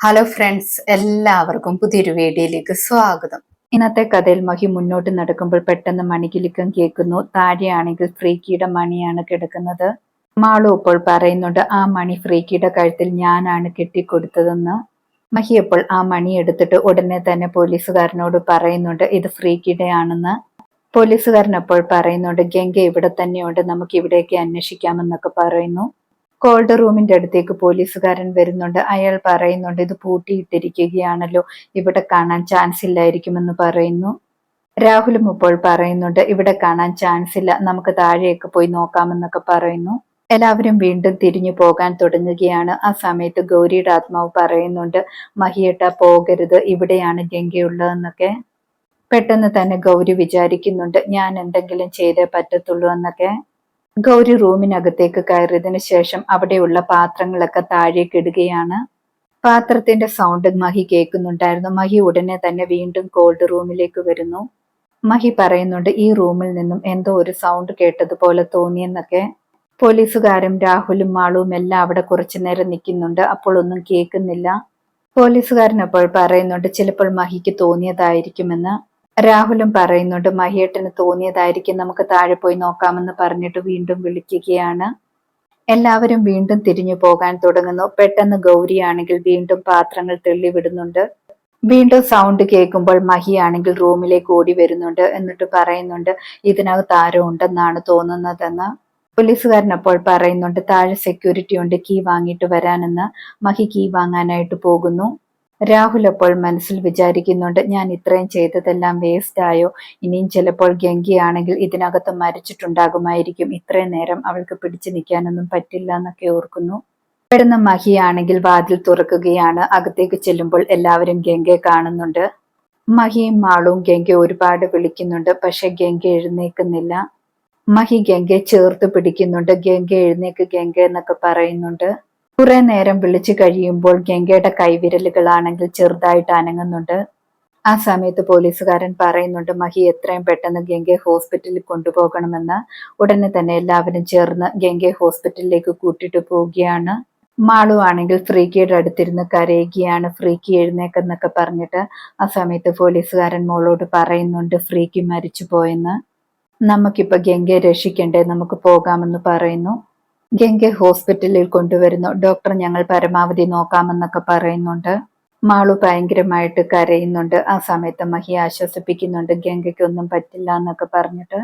Hello friends എല്ലാവർക്കും പുതിയൊരു വീഡിയോയിലേക്ക് സ്വാഗതം. ഇന്നത്തെ കഥയിൽ മഹി മുന്നോട്ട് നടക്കുമ്പോൾ പെട്ടെന്ന് മണികിലുക്കം കേൾക്കുന്നു. താഴെയാണെങ്കിൽ ഫ്രീക്കിയുടെ മണിയാണ് കിടക്കുന്നത്. മാളു ഇപ്പോൾ പറയുന്നുണ്ട് ആ മണി ഫ്രീക്കിയുടെ കഴുത്തിൽ ഞാനാണ് കെട്ടിക്കൊടുത്തതെന്ന്. മഹി അപ്പോൾ ആ മണി എടുത്തിട്ട് ഉടനെ തന്നെ പോലീസുകാരനോട് പറയുന്നുണ്ട് ഇത് ഫ്രീക്കിയുടെ ആണെന്ന് പോലീസുകാരൻ അപ്പോൾ പറയുന്നുണ്ട് ഗംഗ ഇവിടെ തന്നെയുണ്ട് നമുക്ക് ഇവിടേക്ക് അന്വേഷിക്കാമെന്നൊക്കെ പറയുന്നു. കോൾഡ് റൂമിന്റെ അടുത്തേക്ക് പോലീസുകാരൻ വരുന്നുണ്ട്. അയാൾ പറയുന്നുണ്ട് ഇത് പൂട്ടിയിട്ടിരിക്കുകയാണല്ലോ. ഇവിടെ കാണാൻ ചാൻസ് ഇല്ലായിരിക്കുമെന്ന് പറയുന്നു. രാഹുലും ഇപ്പോൾ പറയുന്നുണ്ട് ഇവിടെ കാണാൻ ചാൻസ് ഇല്ല. നമുക്ക് താഴെയൊക്കെ പോയി നോക്കാമെന്നൊക്കെ പറയുന്നു. എല്ലാവരും വീണ്ടും തിരിഞ്ഞു പോകാൻ തുടങ്ങുകയാണ്. ആ സമയത്ത് ഗൗരിയുടെ ആത്മാവ് പറയുന്നുണ്ട് മഹിയേട്ട പോകരുത്. ഇവിടെയാണ് ഗംഗയുള്ളതെന്നൊക്കെ പെട്ടെന്ന് തന്നെ ഗൗരി വിചാരിക്കുന്നുണ്ട് ഞാൻ എന്തെങ്കിലും ചെയ്തേ പറ്റത്തുള്ളൂ എന്നൊക്കെ. ഗൗരി റൂമിനകത്തേക്ക് കയറിയതിനു ശേഷം അവിടെയുള്ള പാത്രങ്ങളൊക്കെ താഴേക്ക് ഇടുകയാണ്. പാത്രത്തിന്റെ സൗണ്ട് മഹി കേൾക്കുന്നുണ്ടായിരുന്നു. മഹി ഉടനെ തന്നെ വീണ്ടും കോൾഡ് റൂമിലേക്ക് വരുന്നു. മഹി പറയുന്നുണ്ട് ഈ റൂമിൽ നിന്നും എന്തോ ഒരു സൗണ്ട് കേട്ടതുപോലെ തോന്നിയെന്നൊക്കെ. പോലീസുകാരും രാഹുലും മാളുവും എല്ലാം അവിടെ കുറച്ചു നേരം നിൽക്കുന്നുണ്ട്. അപ്പോൾ ഒന്നും കേൾക്കുന്നില്ല. പോലീസുകാരൻ അപ്പോൾ പറയുന്നുണ്ട് ചിലപ്പോൾ മഹിക്ക് തോന്നിയതായിരിക്കുമെന്ന്. രാഹുലും പറയുന്നുണ്ട് മഹിയേട്ടന് തോന്നിയതായിരിക്കും നമുക്ക് താഴെ പോയി നോക്കാമെന്ന് പറഞ്ഞിട്ട് വീണ്ടും വിളിക്കുകയാണ്. എല്ലാവരും വീണ്ടും തിരിഞ്ഞു പോകാൻ തുടങ്ങുന്നു. പെട്ടെന്ന് ഗൗരിയാണെങ്കിൽ വീണ്ടും പാത്രങ്ങൾ തെള്ളിവിടുന്നുണ്ട് വീണ്ടും സൗണ്ട് കേൾക്കുമ്പോൾ മഹിയാണെങ്കിൽ റൂമിലേക്ക് ഓടി വരുന്നുണ്ട് എന്നിട്ട് പറയുന്നുണ്ട് ഇതിനകത്ത് ആരോ ഉണ്ടെന്നാണ് തോന്നുന്നതെന്ന്. പോലീസുകാരൻ അപ്പോൾ പറയുന്നുണ്ട് താഴെ സെക്യൂരിറ്റി ഉണ്ട് കീ വാങ്ങിയിട്ട് വരാനെന്ന്. മഹി കീ വാങ്ങാനായിട്ട് പോകുന്നു. രാഹുൽ അപ്പോൾ മനസ്സിൽ വിചാരിക്കുന്നുണ്ട് ഞാൻ ഇത്രയും ചെയ്തതെല്ലാം വേസ്റ്റ് ആയോ? ഇനിയും ചിലപ്പോൾ ഗംഗയാണെങ്കിൽ ഇതിനകത്ത് മരിച്ചിട്ടുണ്ടാകുമായിരിക്കും. ഇത്രയും നേരം അവൾക്ക് പിടിച്ചു നിൽക്കാനൊന്നും പറ്റില്ല എന്നൊക്കെ ഓർക്കുന്നു. പെടുന്ന മഹിയാണെങ്കിൽ വാതിൽ തുറക്കുകയാണ്. അകത്തേക്ക് ചെല്ലുമ്പോൾ എല്ലാവരും ഗംഗയെ കാണുന്നുണ്ട്. മഹിയും മാളും ഗംഗ ഒരുപാട് വിളിക്കുന്നുണ്ട് പക്ഷെ ഗംഗ എഴുന്നേക്കുന്നില്ല മഹി ഗംഗയെ ചേർത്ത് പിടിക്കുന്നുണ്ട്. ഗംഗ എഴുന്നേക്ക് ഗംഗ എന്നൊക്കെ പറയുന്നുണ്ട്. കുറെ നേരം വിളിച്ചു കഴിയുമ്പോൾ ഗംഗയുടെ കൈവിരലുകളാണെങ്കിൽ ചെറുതായിട്ട് അനങ്ങുന്നുണ്ട്. ആ സമയത്ത് പോലീസുകാരൻ പറയുന്നുണ്ട് മഹി എത്രയും പെട്ടെന്ന് ഗംഗയെ ഹോസ്പിറ്റലിൽ കൊണ്ടുപോകണമെന്ന്. ഉടനെ തന്നെ എല്ലാവരും ചേർന്ന് ഗംഗയെ ഹോസ്പിറ്റലിലേക്ക് കൂട്ടിട്ട് പോവുകയാണ്. മാളു ആണെങ്കിൽ ഫ്രീക്കിയുടെ അടുത്തിരുന്ന് കരയുകയാണ്. ഫ്രീക്കി എഴുന്നേക്കെന്നൊക്കെ പറഞ്ഞിട്ട് ആ സമയത്ത് പോലീസുകാരൻ മോളോട് പറയുന്നുണ്ട് ഫ്രീക്കി മരിച്ചു പോയെന്ന് നമുക്കിപ്പോൾ ഗംഗയെ രക്ഷിക്കണ്ടേ നമുക്ക് പോകാമെന്ന് പറയുന്നു. ഗംഗെ ഹോസ്പിറ്റലിൽ കൊണ്ടുവരുന്നു. ഡോക്ടർ ഞങ്ങൾ പരമാവധി നോക്കാമെന്നൊക്കെ പറയുന്നുണ്ട്. മാളു ഭയങ്കരമായിട്ട് കരയുന്നുണ്ട്. ആ സമയത്ത് മഹി ആശ്വസിപ്പിക്കുന്നുണ്ട് ഗംഗയ്ക്ക് ഒന്നും പറ്റില്ല എന്നൊക്കെ പറഞ്ഞിട്ട്.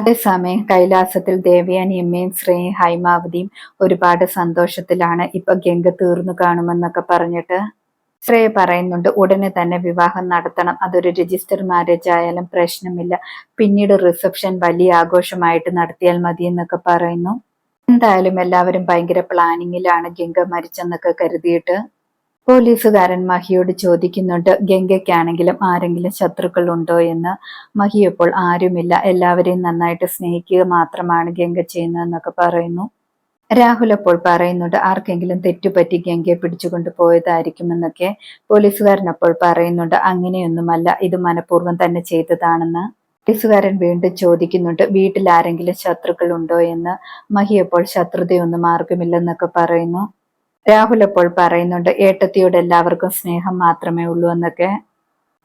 അതേസമയം കൈലാസത്തിൽ ദേവയാനിയമ്മയും ശ്രീ ഹൈമാവതിയും ഒരുപാട് സന്തോഷത്തിലാണ് ഇപ്പൊ ഗംഗ തീർന്നു കാണുമെന്നൊക്കെ പറഞ്ഞിട്ട് ശ്രേയ പറയുന്നുണ്ട് ഉടനെ തന്നെ വിവാഹം നടത്തണം. അതൊരു രജിസ്റ്റർ മാരേജ് ആയാലും പ്രശ്നമില്ല. പിന്നീട് റിസപ്ഷൻ വലിയ ആഘോഷമായിട്ട് നടത്തിയാൽ മതി എന്നൊക്കെ പറയുന്നു. എന്തായാലും എല്ലാവരും ഭയങ്കര പ്ലാനിങ്ങിലാണ് ഗംഗ മരിച്ചെന്നൊക്കെ കരുതിയിട്ട് പോലീസുകാരൻ മഹിയോട് ചോദിക്കുന്നുണ്ട് ഗംഗയ്ക്കാണെങ്കിലും ആരെങ്കിലും ശത്രുക്കൾ ഉണ്ടോ എന്ന്. മഹി ഇപ്പോൾ ആരുമില്ല എല്ലാവരെയും നന്നായിട്ട് സ്നേഹിക്കുക മാത്രമാണ് ഗംഗ ചെയ്യുന്നതെന്നൊക്കെ പറയുന്നു. രാഹുൽ അപ്പോൾ പറയുന്നുണ്ട് ആർക്കെങ്കിലും തെറ്റുപറ്റി ഗംഗയെ പിടിച്ചുകൊണ്ട് പോയതായിരിക്കുമെന്നൊക്കെ. പോലീസുകാരൻ അപ്പോൾ പറയുന്നുണ്ട് അങ്ങനെയൊന്നുമല്ല ഇത് മനഃപൂർവം തന്നെ ചെയ്തതാണെന്ന്. പോലീസുകാരൻ വീണ്ടും ചോദിക്കുന്നുണ്ട് വീട്ടിൽ ആരെങ്കിലും ശത്രുക്കൾ ഉണ്ടോ എന്ന്? മഹി അപ്പോൾ ശത്രുതയൊന്നും മാർഗമില്ലെന്നൊക്കെ പറയുന്നു. രാഹുൽ അപ്പോൾ പറയുന്നുണ്ട് ഏട്ടത്തിയോട് എല്ലാവർക്കും സ്നേഹം മാത്രമേ ഉള്ളൂ എന്നൊക്കെ.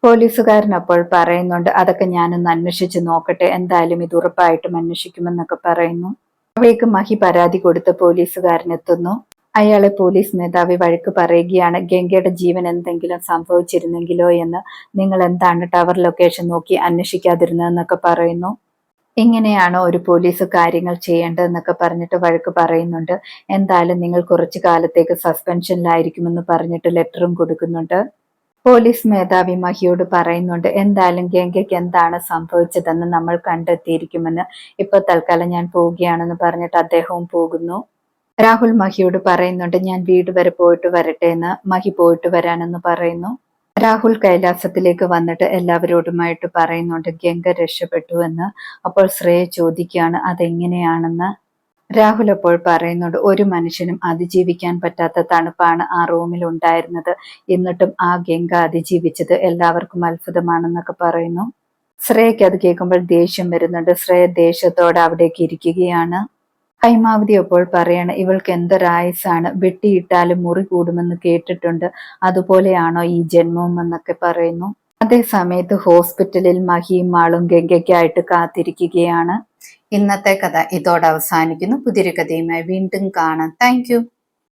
പോലീസുകാരൻ അപ്പോൾ പറയുന്നുണ്ട് അതൊക്കെ ഞാനൊന്ന് അന്വേഷിച്ച് നോക്കട്ടെ എന്തായാലും ഇത് ഉറപ്പായിട്ടും അന്വേഷിക്കുമെന്നൊക്കെ പറയുന്നു. അവയ്ക്ക് മഹി പരാതി കൊടുത്ത് പോലീസുകാരൻ എത്തുന്നു. അയാളെ പോലീസ് മേധാവി വഴക്ക് പറയുകയാണ്. ഗംഗയുടെ ജീവൻ എന്തെങ്കിലും സംഭവിച്ചിരുന്നെങ്കിലോ എന്ന് നിങ്ങൾ എന്താണ് ടവർ ലൊക്കേഷൻ നോക്കി അന്വേഷിക്കാതിരുന്നതെന്നൊക്കെ പറയുന്നു. ഇങ്ങനെയാണോ ഒരു പോലീസ് കാര്യങ്ങൾ ചെയ്യേണ്ടതെന്നൊക്കെ പറഞ്ഞിട്ട് വഴക്ക് പറയുന്നുണ്ട്. എന്തായാലും നിങ്ങൾ കുറച്ചു കാലത്തേക്ക് സസ്പെൻഷനിലായിരിക്കുമെന്ന് പറഞ്ഞിട്ട് ലെറ്ററും കൊടുക്കുന്നുണ്ട്. പോലീസ് മേധാവി മഹിയോട് പറയുന്നുണ്ട് എന്തായാലും ഗംഗയ്ക്ക് എന്താണ് സംഭവിച്ചതെന്ന് നമ്മൾ കണ്ടെത്തിയിരിക്കുമെന്ന്. ഇപ്പൊ തൽക്കാലം ഞാൻ പോവുകയാണെന്ന് പറഞ്ഞിട്ട് അദ്ദേഹവും പോകുന്നു. രാഹുൽ മഹിയോട് പറയുന്നുണ്ട് ഞാൻ വീട് വരെ പോയിട്ട് വരട്ടെ എന്ന് മഹി പോയിട്ട് വരാനെന്ന് പറയുന്നു. രാഹുൽ കൈലാസത്തിലേക്ക് വന്നിട്ട് എല്ലാവരോടുമായിട്ട് പറയുന്നുണ്ട് ഗംഗ രക്ഷപ്പെട്ടു എന്ന്. അപ്പോൾ ശ്രേയ ചോദിക്കുകയാണ് അതെങ്ങനെയാണെന്ന്? രാഹുൽ അപ്പോൾ പറയുന്നുണ്ട് ഒരു മനുഷ്യനും അതിജീവിക്കാൻ പറ്റാത്ത തണുപ്പാണ് ആ റൂമിൽ ഉണ്ടായിരുന്നത്. എന്നിട്ടും ആ ഗംഗ അതിജീവിച്ചത് എല്ലാവർക്കും അത്ഭുതമാണെന്നൊക്കെ പറയുന്നു. ശ്രേയയ്ക്ക് അത് കേൾക്കുമ്പോൾ ദേഷ്യം വരുന്നുണ്ട്. ശ്രേയ ദേഷ്യത്തോടെ അവിടേക്ക് ഇരിക്കുകയാണ്. ഹൈമാവതി അപ്പോൾ പറയാണ് ഇവൾക്ക് എന്തൊരായസാണ് വെട്ടിയിട്ടാലും മുറി കൂടുമെന്ന് കേട്ടിട്ടുണ്ട്. അതുപോലെയാണോ ഈ ജന്മം എന്നൊക്കെ പറയുന്നു. അതേ സമയത്ത് ഹോസ്പിറ്റലിൽ മഹിയും മാളും ഗംഗയ്ക്കായിട്ട് കാത്തിരിക്കുകയാണ്. ഇന്നത്തെ കഥ ഇതോടെ അവസാനിക്കുന്നു. പുതിയൊരു കഥയുമായി വീണ്ടും കാണാം. താങ്ക്